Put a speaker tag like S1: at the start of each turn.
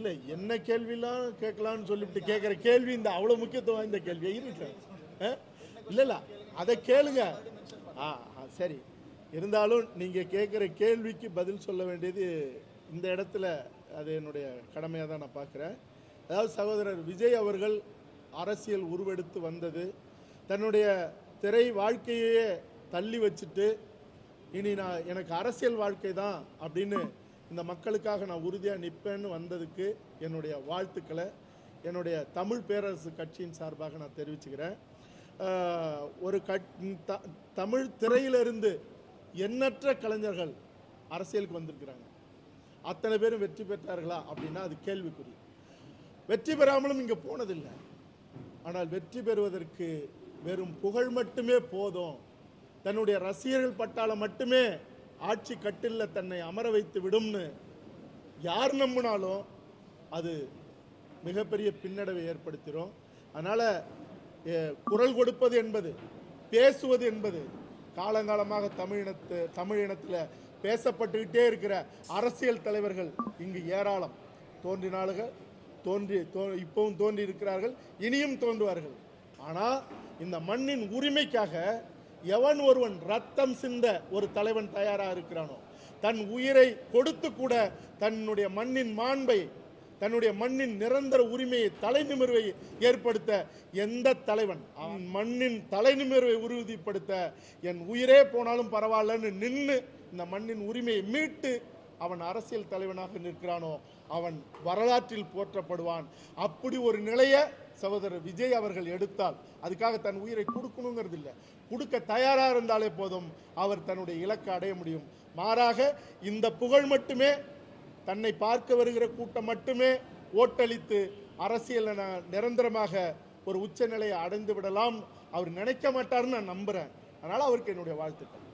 S1: இல்லை என்ன கேள்விலாம் கேட்கலான்னு சொல்லிவிட்டு கேட்குற கேள்வி இந்த அவ்வளோ முக்கியத்துவம் வாய்ந்த கேள்வி. இருக்கு இல்லை இல்லை அதை கேளுங்க. ஆ ஆ, சரி. இருந்தாலும் நீங்கள் கேட்குற கேள்விக்கு பதில் சொல்ல வேண்டியது இந்த இடத்துல அது என்னுடைய கடமையாக தான் நான் பார்க்குறேன். அதாவது சகோதரர் விஜய் அவர்கள் அரசியல் உருவெடுத்து வந்தது. தன்னுடைய திரை வாழ்க்கையே தள்ளி வச்சுட்டு இனி நான் எனக்கு அரசியல் வாழ்க்கை தான் அப்படின்னு இந்த மக்களுக்காக நான் உறுதியாக நிற்பேன்னு வந்ததுக்கு என்னுடைய வாழ்த்துக்களை என்னுடைய தமிழ் பேரரசு கட்சியின் சார்பாக நான் தெரிவிச்சுக்கிறேன். ஒரு கட் த- தமிழ் திரையிலிருந்து எண்ணற்ற கலைஞர்கள் அரசியலுக்கு வந்திருக்கிறாங்க. அத்தனை பேரும் வெற்றி பெற்றார்களா அப்படின்னா அது கேள்விக்குறி. வெற்றி பெறாமலும் இங்கே போனதில்லை. ஆனால் வெற்றி பெறுவதற்கு வெறும் புகழ் மட்டுமே போதும். தன்னுடைய ரசிகர்கள் பட்டாளம் மட்டுமே ஆட்சி கட்டில்ல தன்னை அமர வைத்து விடும்னு யார் நம்பினாலும் அது மிகப்பெரிய பின்னடைவை ஏற்படுத்திடும் அதனால் குரல் கொடுப்பது என்பது பேசுவது என்பது காலங்காலமாக தமிழினத்து தமிழ் இனத்தில் பேசப்பட்டுக்கிட்டே இருக்கிற அரசியல் தலைவர்கள் இங்கு ஏராளம். தோன்றினாளுகள் தோன்றி தோ இப்பவும் தோன்றி இருக்கிறார்கள் இனியும் தோன்றுவார்கள். ஆனால் இந்த மண்ணின் உரிமைக்காக எவன் ஒருவன் ரத்தம் சிந்த ஒரு தலைவன் தயாராக இருக்கிறானோ தன் உயிரை கொடுத்து கூட தன்னுடைய மண்ணின் மாண்பை தன்னுடைய மண்ணின் நிரந்தர உரிமையை தலைநிமிர்வை ஏற்படுத்த எந்த தலைவன் அவன் மண்ணின் தலைநிமிர்வை உறுதிப்படுத்த என் உயிரே போனாலும் பரவாயில்லன்னு நின்று இந்த மண்ணின் உரிமையை மீட்டு அவன் அரசியல் தலைவனாக நிற்கிறானோ அவன் வரலாற்றில் போற்றப்படுவான். அப்படி ஒரு நிலையை சகோதரர் விஜய் அவர்கள் எடுத்தால் அதுக்காக தன் உயிரை கொடுக்கணுங்கிறது இல்லை. கொடுக்க தயாராக இருந்தாலே போதும். அவர் தன்னுடைய இலக்கை அடைய முடியும். மாறாக இந்த புகழ் மட்டுமே தன்னை பார்க்க வருகிற கூட்டம் மட்டுமே ஓட்டளித்து அரசியல் நிரந்தரமாக ஒரு உச்சநிலையை அடைந்து விடலாம். அவர் நினைக்க மாட்டார்னு நான் நம்புறேன். அதனால் அவருக்கு என்னுடைய வாழ்த்துக்கள்.